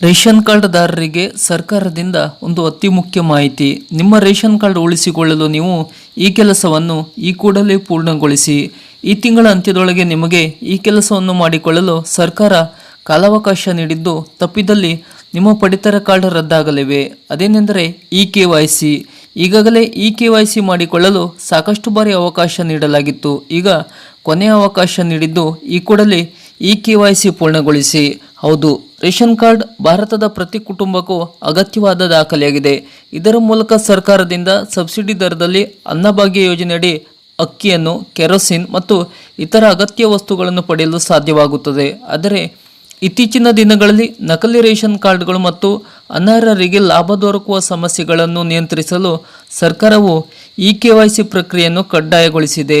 Ration ಕಾರ್ಡ್ದಾರರಿಗೆ ಸರ್ಕಾರದಿಂದ ಒಂದು ಅತಿ ಮುಖ್ಯ ಮಾಹಿತಿ. ನಿಮ್ಮ ರೇಷನ್ ಕಾರ್ಡ್ ಉಳಿಸಿಕೊಳ್ಳಲು ನೀವು ಈ ಕೆಲಸವನ್ನು ಈ ಕೂಡಲೇ ಪೂರ್ಣಗೊಳಿಸಿ. ಈ ತಿಂಗಳ ಅಂತ್ಯದೊಳಗೆ ನಿಮಗೆ ಈ ಕೆಲಸವನ್ನು ಮಾಡಿಕೊಳ್ಳಲು ಸರ್ಕಾರ ಕಾಲಾವಕಾಶ ನೀಡಿದ್ದು ತಪ್ಪಿದಲ್ಲಿ ನಿಮ್ಮ ಪಡಿತರ ಕಾರ್ಡ್ ರದ್ದಾಗಲಿವೆ. ಅದೇನೆಂದರೆ ಇ ಕೆ ವೈ ಸಿ. ಈಗಾಗಲೇ ಇ ಕೆ ವೈ ಸಿ ಮಾಡಿಕೊಳ್ಳಲು ಸಾಕಷ್ಟು ಬಾರಿ ಅವಕಾಶ ನೀಡಲಾಗಿತ್ತು. ಈಗ ಕೊನೆಯ ಅವಕಾಶ ನೀಡಿದ್ದು ಈ ಕೂಡಲೇ ಇ ಕೆ ವೈ ಸಿ ಪೂರ್ಣಗೊಳಿಸಿ. ಹೌದು. ರೇಷನ್ ಕಾರ್ಡ್ ಭಾರತದ ಪ್ರತಿ ಕುಟುಂಬಕ್ಕೂ ಅಗತ್ಯವಾದ ದಾಖಲೆಯಾಗಿದೆ. ಇದರ ಮೂಲಕ ಸರ್ಕಾರದಿಂದ ಸಬ್ಸಿಡಿ ದರದಲ್ಲಿ ಅನ್ನಭಾಗ್ಯ ಯೋಜನೆಯಡಿ ಅಕ್ಕಿಯನ್ನು, ಕೆರೋಸಿನ್ ಮತ್ತು ಇತರ ಅಗತ್ಯ ವಸ್ತುಗಳನ್ನು ಪಡೆಯಲು ಸಾಧ್ಯವಾಗುತ್ತದೆ. ಆದರೆ, ಇತ್ತೀಚಿನ ದಿನಗಳಲ್ಲಿ ನಕಲಿ ರೇಷನ್ ಕಾರ್ಡ್ಗಳು ಮತ್ತು ಅನರ್ಹರಿಗೆ ಲಾಭ ದೊರಕುವ ಸಮಸ್ಯೆಗಳನ್ನು ನಿಯಂತ್ರಿಸಲು ಸರ್ಕಾರವು ಇ ಕೆ ವೈ ಸಿ ಪ್ರಕ್ರಿಯೆಯನ್ನು ಕಡ್ಡಾಯಗೊಳಿಸಿದೆ.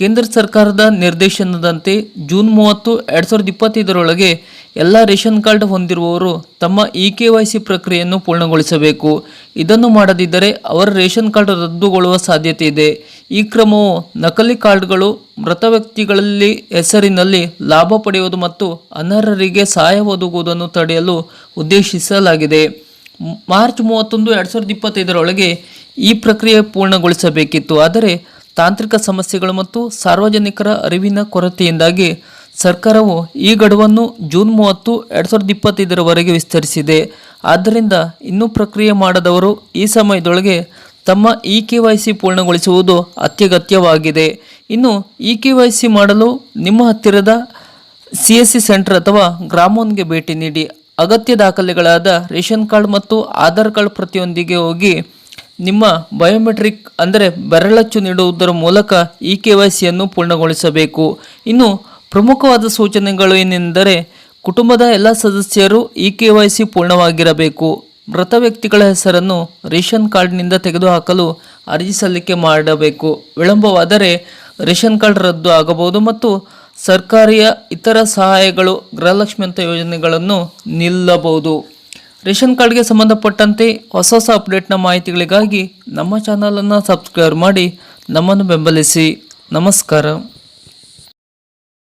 ಕೇಂದ್ರ ಸರ್ಕಾರದ ನಿರ್ದೇಶನದಂತೆ ಜೂನ್ ಮೂವತ್ತು, ಎರಡು ಸಾವಿರದ ಇಪ್ಪತ್ತೈದರೊಳಗೆ ಎಲ್ಲ ರೇಷನ್ ಕಾರ್ಡ್ ಹೊಂದಿರುವವರು ತಮ್ಮ ಇ ಕೆ ವೈ ಸಿ ಪ್ರಕ್ರಿಯೆಯನ್ನು ಪೂರ್ಣಗೊಳಿಸಬೇಕು. ಇದನ್ನು ಮಾಡದಿದ್ದರೆ ಅವರ ರೇಷನ್ ಕಾರ್ಡ್ ರದ್ದುಗೊಳ್ಳುವ ಸಾಧ್ಯತೆ ಇದೆ. ಈ ಕ್ರಮವು ನಕಲಿ ಕಾರ್ಡ್ಗಳು ಮೃತ ವ್ಯಕ್ತಿಗಳಲ್ಲಿ ಹೆಸರಿನಲ್ಲಿ ಲಾಭ ಪಡೆಯುವುದು ಮತ್ತು ಅನರ್ಹರಿಗೆ ಸಹಾಯ ಒದಗುವುದನ್ನು ತಡೆಯಲು ಉದ್ದೇಶಿಸಲಾಗಿದೆ. ಮಾರ್ಚ್ ಮೂವತ್ತೊಂದು, ಎರಡು ಸಾವಿರದ ಇಪ್ಪತ್ತೈದರೊಳಗೆ ಈ ಪ್ರಕ್ರಿಯೆ ಪೂರ್ಣಗೊಳಿಸಬೇಕಿತ್ತು. ಆದರೆ ತಾಂತ್ರಿಕ ಸಮಸ್ಯೆಗಳು ಮತ್ತು ಸಾರ್ವಜನಿಕರ ಅರಿವಿನ ಕೊರತೆಯಿಂದಾಗಿ ಸರ್ಕಾರವು ಈ ಗಡುವನ್ನು ಜೂನ್ ಮೂವತ್ತು ಎರಡು ಸಾವಿರದ ಇಪ್ಪತ್ತೈದರವರೆಗೆ ವಿಸ್ತರಿಸಿದೆ. ಆದ್ದರಿಂದ ಇನ್ನೂ ಪ್ರಕ್ರಿಯೆ ಮಾಡದವರು ಈ ಸಮಯದೊಳಗೆ ತಮ್ಮ ಇ ಕೆ ವೈ ಸಿ ಪೂರ್ಣಗೊಳಿಸುವುದು ಅತ್ಯಗತ್ಯವಾಗಿದೆ. ಇನ್ನು ಇ ಕೆ ವೈ ಸಿ ಮಾಡಲು ನಿಮ್ಮ ಹತ್ತಿರದ ಸಿ ಎಸ್ ಸಿ ಸೆಂಟರ್ ಅಥವಾ ಗ್ರಾಮೋನ್ಗೆ ಭೇಟಿ ನೀಡಿ. ಅಗತ್ಯ ದಾಖಲೆಗಳಾದ ರೇಷನ್ ಕಾರ್ಡ್ ಮತ್ತು ಆಧಾರ್ ಕಾರ್ಡ್ ಪ್ರತಿಯೊಂದಿಗೆ ಹೋಗಿ ನಿಮ್ಮ ಬಯೋಮೆಟ್ರಿಕ್ ಅಂದರೆ ಬೆರಳಚ್ಚು ನೀಡುವುದರ ಮೂಲಕ ಇ ಕೆ ವೈ ಸಿಯನ್ನು ಪೂರ್ಣಗೊಳಿಸಬೇಕು. ಇನ್ನು ಪ್ರಮುಖವಾದ ಸೂಚನೆಗಳು ಏನೆಂದರೆ ಕುಟುಂಬದ ಎಲ್ಲ ಸದಸ್ಯರು ಇ ಕೆ ವೈ ಸಿ ಪೂರ್ಣವಾಗಿರಬೇಕು. ಮೃತ ವ್ಯಕ್ತಿಗಳ ಹೆಸರನ್ನು ರೇಷನ್ ಕಾರ್ಡ್ನಿಂದ ತೆಗೆದುಹಾಕಲು ಅರ್ಜಿ ಸಲ್ಲಿಕೆ ಮಾಡಬೇಕು. ವಿಳಂಬವಾದರೆ ರೇಷನ್ ಕಾರ್ಡ್ ರದ್ದು ಆಗಬಹುದು ಮತ್ತು ಸರ್ಕಾರಿಯ ಇತರ ಸಹಾಯಗಳು ಗೃಹಲಕ್ಷ್ಮಿ ಅಂತ ಯೋಜನೆಗಳನ್ನು ನಿಲ್ಲಬಹುದು. ರೇಷನ್ ಕಾರ್ಡ್ಗೆ ಸಂಬಂಧಪಟ್ಟಂತೆ ಹೊಸ ಹೊಸ ಅಪ್ಡೇಟ್ನ ಮಾಹಿತಿಗಳಿಗಾಗಿ ನಮ್ಮ ಚಾನಲನ್ನು ಸಬ್ಸ್ಕ್ರೈಬ್ ಮಾಡಿ ನಮ್ಮನ್ನು ಬೆಂಬಲಿಸಿ. ನಮಸ್ಕಾರ.